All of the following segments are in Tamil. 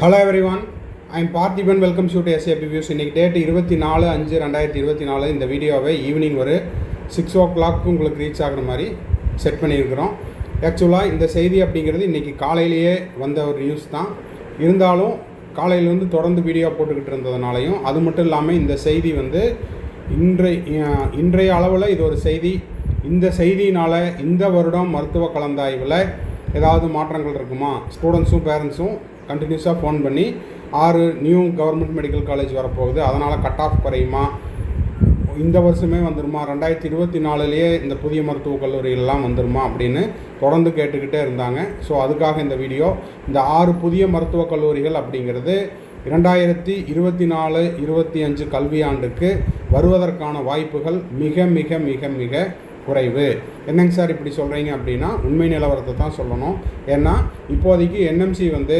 Hello everyone I'm Parthiban welcome shoot SAP views இன்றைக்கி டேட் இருபத்தி நாலு அஞ்சு ரெண்டாயிரத்தி இருபத்தி நாலு. இந்த வீடியோவை ஈவினிங் ஒரு சிக்ஸ் ஓ கிளாக் உங்களுக்கு ரீச் ஆகுற மாதிரி செட் பண்ணியிருக்கிறோம். ஆக்சுவலாக இந்த செய்தி அப்படிங்கிறது இன்றைக்கி காலையிலேயே வந்த ஒரு நியூஸ் தான். இருந்தாலும் காலையிலேருந்து தொடர்ந்து வீடியோ போட்டுக்கிட்டு இருந்ததுனாலையும் அது மட்டும் இல்லாமல் இந்த செய்தி வந்து இன்றைய இன்றைய அளவில் இது ஒரு செய்தி. இந்த செய்தியினால் இந்த வருடம் மருத்துவ கலந்தாய்வில் ஏதாவது மாற்றங்கள் இருக்குமா? ஸ்டூடெண்ட்ஸும் பேரண்ட்ஸும் கண்டினியூஸாக ஃபோன் பண்ணி ஆறு நியூ கவர்மெண்ட் மெடிக்கல் காலேஜ் வரப்போகுது. அதனால் கட் ஆஃப் குறையுமா? இந்த வருஷமே வந்துருமா? ரெண்டாயிரத்தி இருபத்தி நாலுலேயே இந்த புதிய மருத்துவக் கல்லூரிகள்லாம் வந்துருமா அப்படின்னு தொடர்ந்து கேட்டுக்கிட்டே இருந்தாங்க. ஸோ அதுக்காக இந்த வீடியோ இந்த ஆறு புதிய மருத்துவக் கல்லூரிகள் அப்படிங்கிறது இரண்டாயிரத்தி இருபத்தி நாலு இருபத்தி அஞ்சு கல்வியாண்டுக்கு வருவதற்கான வாய்ப்புகள் மிக மிக மிக மிக குறைவு. என்னங்க சார் இப்படி சொல்கிறீங்க அப்படின்னா உண்மை நிலவரத்தை தான் சொல்லணும். ஏன்னா இப்போதைக்கு என்எம்சி வந்து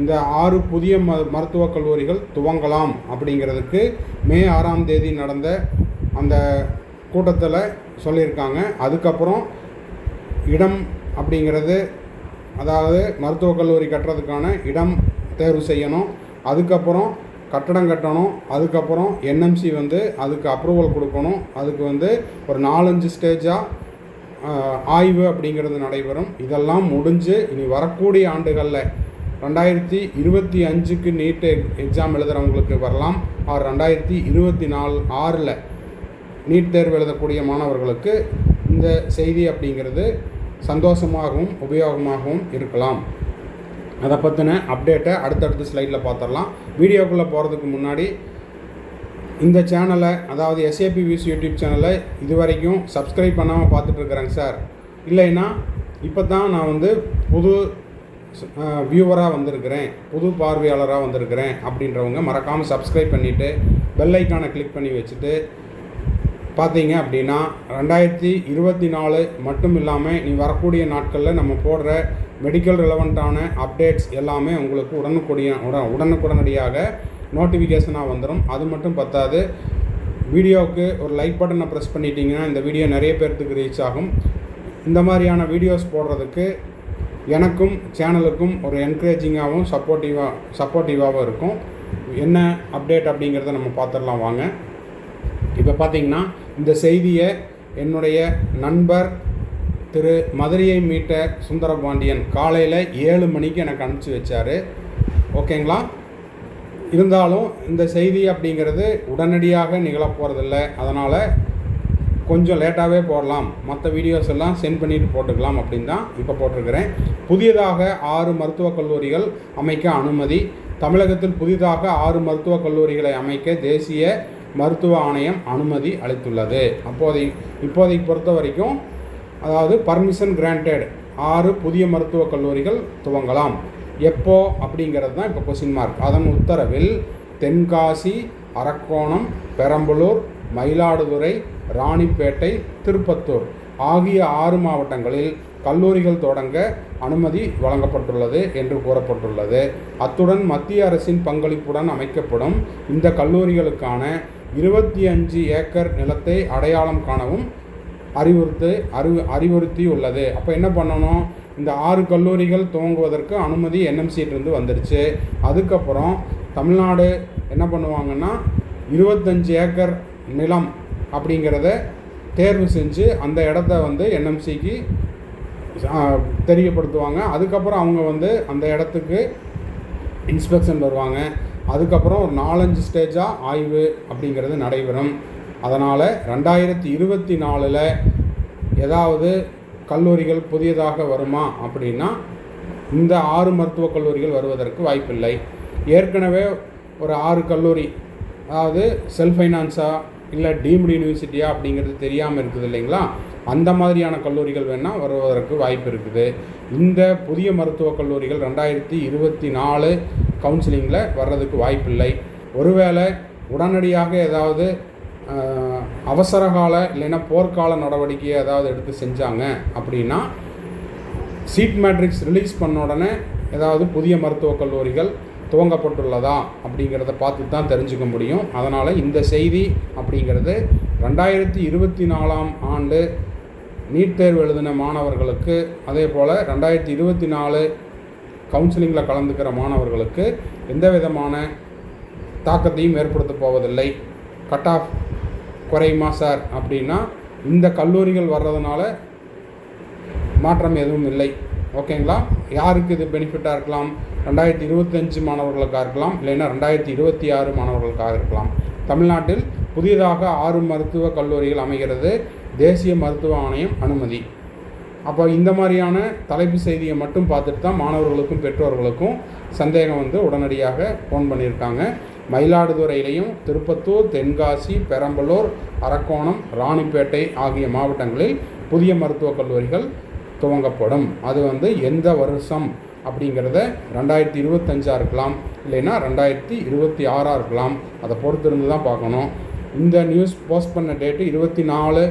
இந்த ஆறு புதிய ம மருத்துவக் கல்லூரிகள் துவங்கலாம் அப்படிங்கிறதுக்கு மே ஆறாம் தேதி நடந்த அந்த கூட்டத்தில் சொல்லியிருக்காங்க. அதுக்கப்புறம் இடம் அப்படிங்கிறது அதாவது மருத்துவக் கல்லூரி கட்டுறதுக்கான இடம் தேர்வு செய்யணும். அதுக்கப்புறம் கட்டடம் கட்டணும். அதுக்கப்புறம் என்எம்சி வந்து அதுக்கு அப்ரூவல் கொடுக்கணும். அதுக்கு வந்து ஒரு நாலஞ்சு ஸ்டேஜாக ஆய்வு அப்படிங்கிறது நடைபெறும். இதெல்லாம் முடிஞ்சு இனி வரக்கூடிய ஆண்டுகளில் ரெண்டாயிரத்தி இருபத்தி அஞ்சுக்கு நீட் எக்ஸாம் எழுதுகிறவங்களுக்கு வரலாம். ஆர் ரெண்டாயிரத்தி இருபத்தி நாலு ஆறில் நீட் தேர்வு எழுதக்கூடிய மாணவர்களுக்கு இந்த செய்தி அப்படிங்கிறது சந்தோஷமாகவும் உபயோகமாகவும் இருக்கலாம். அதை பற்றின அப்டேட்டை அடுத்தடுத்த ஸ்லைடில் பார்த்துடலாம் வீடியோக்குள்ளே போகிறதுக்கு முன்னாடி இந்த சேனலை அதாவது எஸ்ஏபி வியூஸ் யூடியூப் சேனலை இது வரைக்கும் சப்ஸ்கிரைப் பண்ணாமல் பார்த்துட்ருக்குறேங்க சார். இல்லைன்னா இப்போ தான் நான் வந்து புது வியூவராக வந்திருக்கிறேன் புது பார்வையாளராக வந்திருக்கிறேன் அப்படின்றவங்க மறக்காமல் சப்ஸ்கிரைப் பண்ணிவிட்டு பெல் ஐக்கானை கிளிக் பண்ணி வச்சுட்டு பார்த்தீங்க அப்படின்னா ரெண்டாயிரத்தி இருபத்தி நாலு மட்டும் இல்லாமல் நீ வரக்கூடிய நாட்களில் நம்ம போடுற மெடிக்கல் ரிலவெண்ட்டான அப்டேட்ஸ் எல்லாமே உங்களுக்கு உடனுக்குடிய உடன் உடனுக்குடனடியாக நோட்டிஃபிகேஷனாக வந்துடும் அது மட்டும் பத்தாது வீடியோவுக்கு ஒரு லைக் பட்டனை ப்ரெஸ் பண்ணிட்டீங்கன்னா இந்த வீடியோ நிறைய பேர்த்துக்கு ரீச் ஆகும். இந்த மாதிரியான வீடியோஸ் போடுறதுக்கு எனக்கும் சேனலுக்கும் ஒரு என்கரேஜிங்காகவும் சப்போர்ட்டிவாக சப்போர்ட்டிவாகவும் இருக்கும். என்ன அப்டேட் அப்படிங்கிறத நம்ம பார்த்துடலாம் வாங்க. இப்போ பார்த்தீங்கன்னா இந்த செய்தியை என்னுடைய நண்பர் திரு மதுரையை மீட்ட சுந்தரபாண்டியன் காலையில் ஏழு மணிக்கு எனக்கு அனுப்பிச்சி வச்சார். ஓகேங்களா? இருந்தாலும் இந்த செய்தி அப்படிங்கிறது உடனடியாக நிகழப்போகிறதில்ல அதனால் கொஞ்சம் லேட்டாகவே போடலாம். மற்ற வீடியோஸ் எல்லாம் சென்ட் பண்ணிட்டு போட்டுக்கலாம் அப்படின்னு தான் இப்போ போட்டிருக்கிறேன். புதியதாக ஆறு மருத்துவக் கல்லூரிகள் அமைக்க அனுமதி. தமிழகத்தில் புதிதாக ஆறு மருத்துவக் கல்லூரிகளை அமைக்க தேசிய மருத்துவ ஆணையம் அனுமதி அளித்துள்ளது. அப்போதை இப்போதைக்கு பொறுத்த வரைக்கும் அதாவது பர்மிஷன் கிராண்டட் ஆறு புதிய மருத்துவக் கல்லூரிகள் துவங்கலாம். எப்போ அப்படிங்கிறது தான் இப்போ கொஸ்டின் மார்க் அதன் உத்தரவில் தென்காசி அரக்கோணம் பெரம்பலூர் மயிலாடுதுறை ராணிப்பேட்டை திருப்பத்தூர் ஆகிய ஆறு மாவட்டங்களில் கல்லூரிகள் தொடங்க அனுமதி வழங்கப்பட்டுள்ளது என்று கூறப்பட்டுள்ளது. அத்துடன் மத்திய அரசின் பங்களிப்புடன் அமைக்கப்படும் இந்த கல்லூரிகளுக்கான இருபத்தி அஞ்சு ஏக்கர் நிலத்தை அடையாளம் காணவும் அறிவுறுத்து அறிவு அறிவுறுத்தியுள்ளது. அப்போ என்ன பண்ணணும்? இந்த ஆறு கல்லூரிகள் துவங்குவதற்கு அனுமதி என்எம்சிட்டிருந்து வந்துடுச்சு அதுக்கப்புறம் தமிழ்நாடு என்ன பண்ணுவாங்கன்னா இருபத்தஞ்சு ஏக்கர் நிலம் அப்படிங்கிறத தேர்வு செஞ்சு அந்த இடத்த வந்து என்எம்சிக்கு தெரியப்படுத்துவாங்க. அதுக்கப்புறம் அவங்க வந்து அந்த இடத்துக்கு இன்ஸ்பெக்ஷன் வருவாங்க. அதுக்கப்புறம் ஒரு நாலஞ்சு ஸ்டேஜாக ஆய்வு அப்படிங்கிறது நடைபெறும். அதனால் ரெண்டாயிரத்தி இருபத்தி நாலில் ஏதாவது கல்லூரிகள் புதியதாக வருமா அப்படின்னா இந்த ஆறு மருத்துவக் கல்லூரிகள் வருவதற்கு வாய்ப்பில்லை. ஏற்கனவே ஒரு ஆறு கல்லூரி அதாவது செல்ஃப் ஃபைனான்ஸாக இல்லை டீம்டு யூனிவர்சிட்டியா அப்படிங்கிறது தெரியாமல் இருக்குது இல்லைங்களா? அந்த மாதிரியான கல்லூரிகள் வேணால் வருவதற்கு வாய்ப்பு இருக்குது. இந்த புதிய மருத்துவக் கல்லூரிகள் ரெண்டாயிரத்தி இருபத்தி நாலு கவுன்சிலிங்கில் வர்றதுக்கு வாய்ப்பில்லை. ஒருவேளை உடனடியாக ஏதாவது அவசரகால இல்லைன்னா போர்க்கால நடவடிக்கையை ஏதாவது எடுத்து செஞ்சாங்க அப்படின்னா சீட் மேட்ரிக்ஸ் ரிலீஸ் பண்ண உடனே ஏதாவது புதிய மருத்துவக் கல்லூரிகள் துவங்கப்பட்டுள்ளதா அப்படிங்கிறத பார்த்து தான் தெரிஞ்சுக்க முடியும். அதனால் இந்த செய்தி அப்படிங்கிறது ரெண்டாயிரத்தி இருபத்தி நாலாம் ஆண்டு நீட் தேர்வு எழுதின மாணவர்களுக்கு அதே போல் ரெண்டாயிரத்தி இருபத்தி நாலு கவுன்சிலிங்கில் கலந்துக்கிற மாணவர்களுக்கு எந்த விதமான தாக்கத்தையும் ஏற்படுத்த போவதில்லை. கட் ஆஃப் குறையுமா சார் அப்படின்னா இந்த கல்லூரிகள் வர்றதுனால மாற்றம் எதுவும் இல்லை. ஓகேங்களா யாருக்கு இது பெனிஃபிட்டாக இருக்கலாம்? ரெண்டாயிரத்தி இருபத்தஞ்சு மாணவர்களுக்காக இருக்கலாம்? இல்லைன்னா ரெண்டாயிரத்தி இருபத்தி ஆறு மாணவர்களுக்காக இருக்கலாம்? தமிழ்நாட்டில் புதியதாக ஆறு மருத்துவக் கல்லூரிகள் அமைகிறது. தேசிய மருத்துவ ஆணையம் அனுமதி. அப்போ இந்த மாதிரியான தலைப்பு செய்தியை மட்டும் பார்த்துட்டு தான் மாணவர்களுக்கும் பெற்றோர்களுக்கும் சந்தேகம் வந்து உடனடியாக ஃபோன் பண்ணியிருக்காங்க. மயிலாடுதுறையிலையும் திருப்பத்தூர் தென்காசி பெரம்பலூர் அரக்கோணம் ராணிப்பேட்டை ஆகிய மாவட்டங்களில் புதிய மருத்துவக் கல்லூரிகள் துவங்கப்படும். அது வந்து எந்த வருஷம் அப்படிங்கிறத ரெண்டாயிரத்தி இருபத்தஞ்சாக இருக்கலாம் இல்லைன்னா ரெண்டாயிரத்தி இருபத்தி ஆறாக இருக்கலாம். அதை பொறுத்திருந்து தான் பார்க்கணும். இந்த நியூஸ் போஸ்ட் பண்ண டேட்டு இருபத்தி நாலு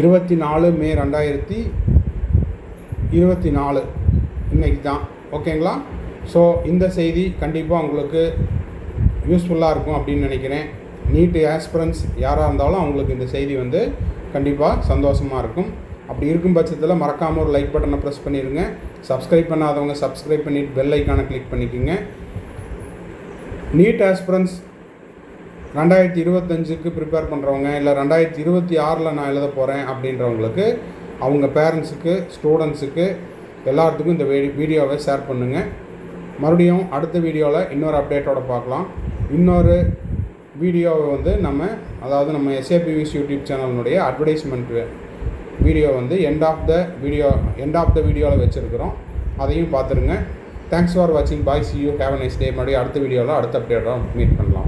இருபத்தி நாலு மே ரெண்டாயிரத்தி இருபத்தி நாலு இன்றைக்கி தான் ஓகேங்களா ஸோ இந்த செய்தி கண்டிப்பாக உங்களுக்கு யூஸ்ஃபுல்லாக இருக்கும் அப்படின்னு நினைக்கிறேன். நீட்டு ஆஸ்பிரன்ஸ் யாராக இருந்தாலும் அவங்களுக்கு இந்த செய்தி வந்து கண்டிப்பாக சந்தோஷமாக இருக்கும். அப்படி இருக்கும் பட்சத்தில் மறக்காமல் ஒரு லைக் பட்டனை ப்ரெஸ் பண்ணிடுங்க சப்ஸ்கிரைப் பண்ணாதவங்க சப்ஸ்கிரைப் பண்ணிவிட்டு பெல் ஐக்கானை கிளிக் பண்ணிக்கோங்க. நீட் ஆஸ்பிரன்ஸ் ரெண்டாயிரத்தி இருபத்தஞ்சுக்கு ப்ரிப்பேர் பண்ணுறவங்க இல்லை ரெண்டாயிரத்தி இருபத்தி ஆறில் நான் எழுத போகிறேன் அப்படின்றவங்களுக்கு அவங்க பேரண்ட்ஸுக்கு ஸ்டூடெண்ட்ஸுக்கு எல்லாத்துக்கும் இந்த வீடியோவை ஷேர் பண்ணுங்கள் மறுபடியும் அடுத்த வீடியோவில் இன்னொரு அப்டேட்டோட பார்க்கலாம். இன்னொரு வீடியோவை வந்து நம்ம அதாவது நம்ம எஸ்ஏபிவிஸ் யூடியூப் சேனலினுடைய அட்வர்டைஸ்மெண்ட் வீடியோ வந்து end of the video end of the வீடியோவில் வச்சுருக்கிறோம். அதையும் பார்த்துருங்க. தேங்க்ஸ் ஃபார் வாட்சிங் bye see you have nice day மறுபடியும் அடுத்த வீடியோவில் அடுத்த அப்டேட்டோட மீட் பண்ணலாம்.